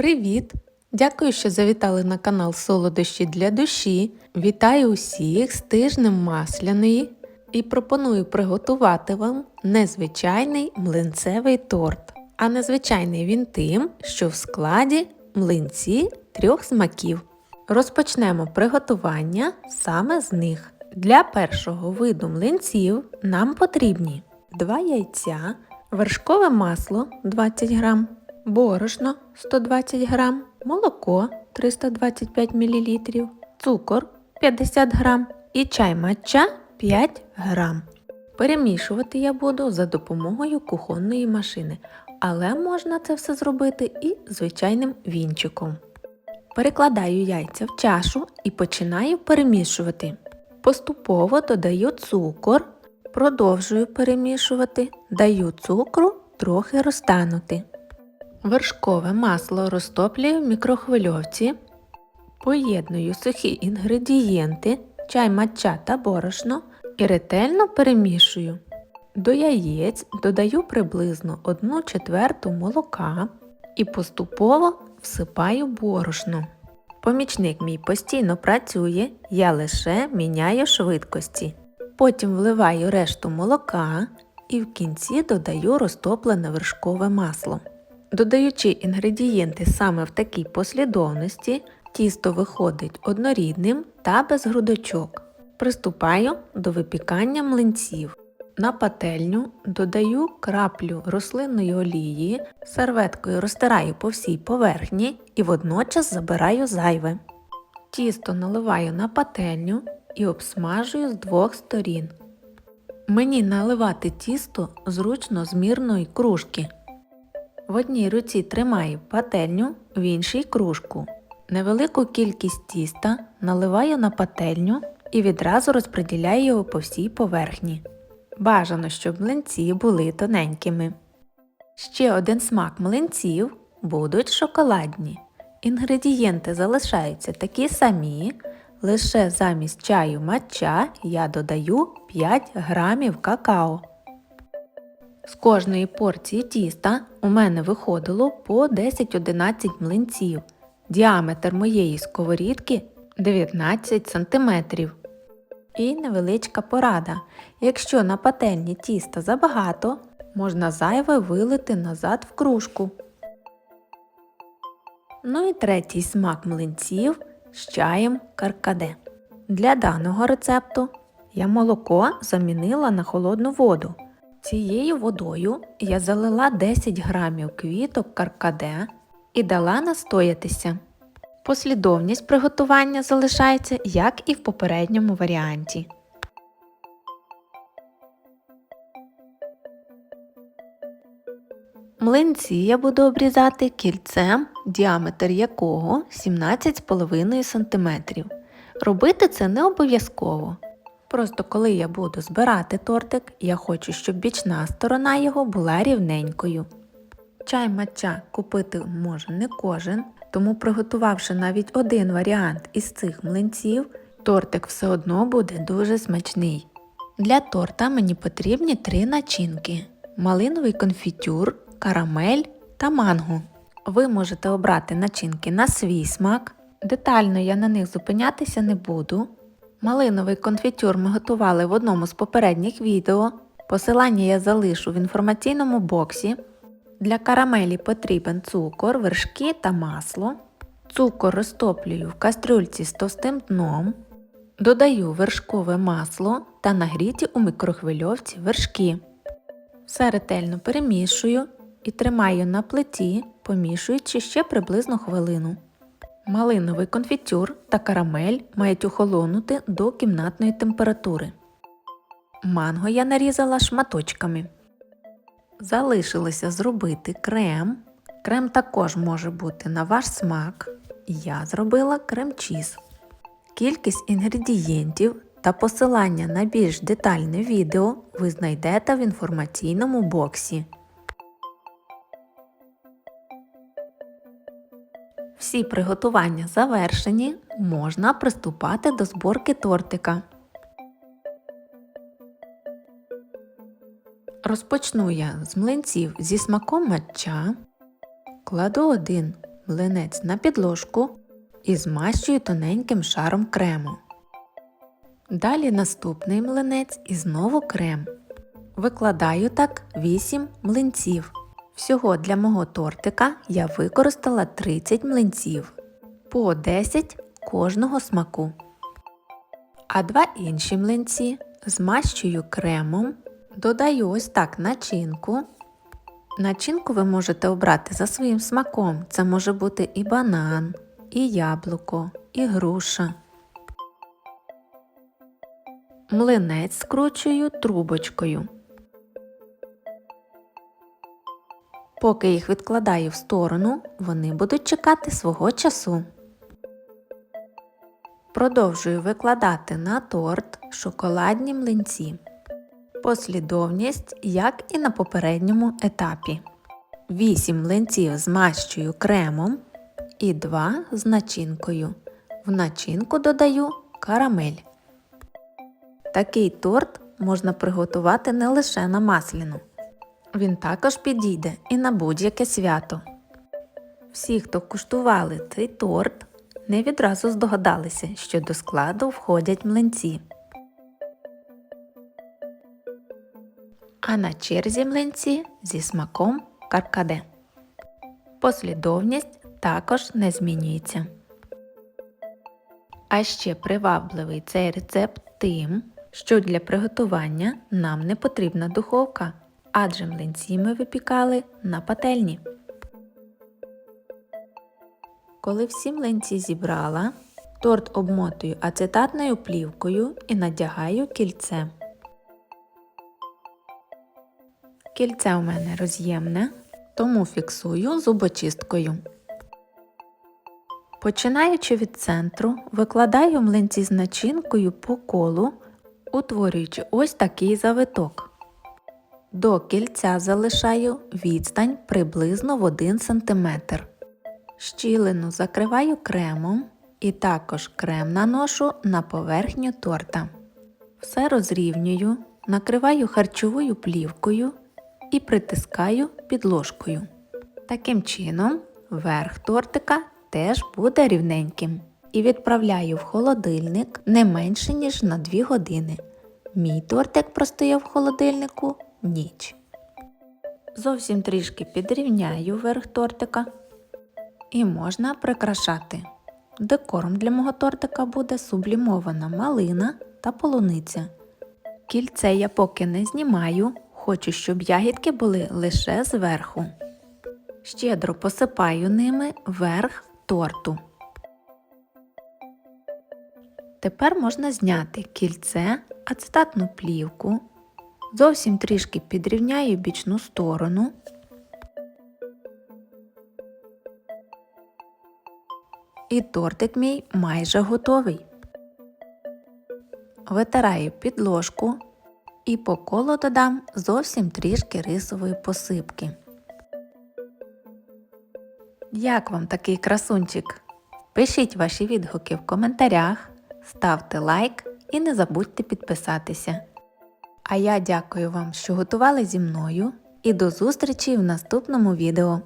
Привіт! Дякую, що завітали на канал Солодощі для душі. Вітаю усіх з тижнем масляної і пропоную приготувати вам незвичайний млинцевий торт. А незвичайний він тим, що в складі млинці трьох смаків. Розпочнемо приготування саме з них. Для першого виду млинців нам потрібні 2 яйця, вершкове масло 20 г, борошно 120 г, молоко 325 мл, цукор 50 г і чай матча 5 г. Перемішувати я буду за допомогою кухонної машини, але можна це все зробити і звичайним вінчиком. Перекладаю яйця в чашу і починаю перемішувати. Поступово додаю цукор, продовжую перемішувати, даю цукру трохи розтанути. Вершкове масло розтоплюю в мікрохвильовці, поєдную сухі інгредієнти, чай матча та борошно і ретельно перемішую. До яєць додаю приблизно 1 четверту молока і поступово всипаю борошно. Помічник мій постійно працює, я лише міняю швидкості. Потім вливаю решту молока і в кінці додаю розтоплене вершкове масло. Додаючи інгредієнти саме в такій послідовності, тісто виходить однорідним та без грудочок. Приступаю до випікання млинців. На пательню додаю краплю рослинної олії, серветкою розтираю по всій поверхні і водночас забираю зайве. Тісто наливаю на пательню і обсмажую з двох сторін. Мені наливати тісто зручно з мірної кружки. В одній руці тримаю пательню, в іншій кружку. Невелику кількість тіста наливаю на пательню і відразу розподіляю його по всій поверхні. Бажано, щоб млинці були тоненькими. Ще один смак млинців будуть шоколадні. Інгредієнти залишаються такі самі, лише замість чаю матча я додаю 5 грамів какао. З кожної порції тіста у мене виходило по 10-11 млинців. Діаметр моєї сковорідки 19 см. І невеличка порада. Якщо на пательні тіста забагато, можна зайве вилити назад в кружку. Ну і третій смак млинців з чаєм каркаде. Для даного рецепту я молоко замінила на холодну воду. Цією водою я залила 10 грамів квіток каркаде і дала настоятися. Послідовність приготування залишається, як і в попередньому варіанті. Млинці я буду обрізати кільцем, діаметр якого 17,5 см. Робити це не обов'язково. Просто коли я буду збирати тортик, я хочу, щоб бічна сторона його була рівненькою. Чай матча купити може не кожен, тому приготувавши навіть один варіант із цих млинців, тортик все одно буде дуже смачний. Для торта мені потрібні три начинки: малиновий конфітюр, карамель та манго. Ви можете обрати начинки на свій смак. Детально я на них зупинятися не буду. Малиновий конфітюр ми готували в одному з попередніх відео. Посилання я залишу в інформаційному боксі. Для карамелі потрібен цукор, вершки та масло. Цукор розтоплюю в кастрюльці з товстим дном. Додаю вершкове масло та нагріті у мікрохвильовці вершки. Все ретельно перемішую і тримаю на плиті, помішуючи ще приблизно хвилину. Малиновий конфітюр та карамель мають охолонути до кімнатної температури. Манго я нарізала шматочками. Залишилося зробити крем. Крем також може бути на ваш смак. Я зробила крем-чіз. Кількість інгредієнтів та посилання на більш детальне відео ви знайдете в інформаційному боксі. Всі приготування завершені, можна приступати до зборки тортика. Розпочну я з млинців зі смаком матча. Кладу один млинець на підложку і змащую тоненьким шаром крему. Далі наступний млинець і знову крем. Викладаю так 8 млинців. Всього для мого тортика я використала 30 млинців, по 10 кожного смаку. А два інші млинці змащую кремом, додаю ось так начинку. Начинку ви можете обрати за своїм смаком. Це може бути і банан, і яблуко, і груша. Млинець скручую трубочкою. Поки їх відкладаю в сторону, вони будуть чекати свого часу. Продовжую викладати на торт шоколадні млинці. Послідовність, як і на попередньому етапі. 8 млинців змащую кремом і 2 з начинкою. В начинку додаю карамель. Такий торт можна приготувати не лише на масляну. Він також підійде і на будь-яке свято. Всі, хто куштували цей торт, не відразу здогадалися, що до складу входять млинці. А на черзі млинці зі смаком каркаде. Послідовність також не змінюється. А ще привабливий цей рецепт тим, що для приготування нам не потрібна духовка, адже млинці ми випікали на пательні. Коли всі млинці зібрала, торт обмотую ацетатною плівкою і надягаю кільце. Кільце у мене роз'ємне, тому фіксую зубочисткою. Починаючи від центру, викладаю млинці з начинкою по колу, утворюючи ось такий завиток. До кільця залишаю відстань приблизно в 1 см. Щілину закриваю кремом і також крем наношу на поверхню торта. Все розрівнюю, накриваю харчовою плівкою і притискаю підложкою. Таким чином, верх тортика теж буде рівненьким. І відправляю в холодильник не менше, ніж на 2 години. Мій тортик простояв в холодильнику ніч. Зовсім трішки підрівняю верх тортика і можна прикрашати. Декором для мого тортика буде сублімована малина та полуниця. Кільце я поки не знімаю, хочу, щоб ягідки були лише зверху. Щедро посипаю ними верх торту. Тепер можна зняти кільце, ацетатну плівку, зовсім трішки підрівняю бічну сторону. І тортик мій майже готовий. Витираю підложку і по колу додам зовсім трішки рисової посипки. Як вам такий красунчик? Пишіть ваші відгуки в коментарях, ставте лайк і не забудьте підписатися. А я дякую вам, що готували зі мною і до зустрічі в наступному відео.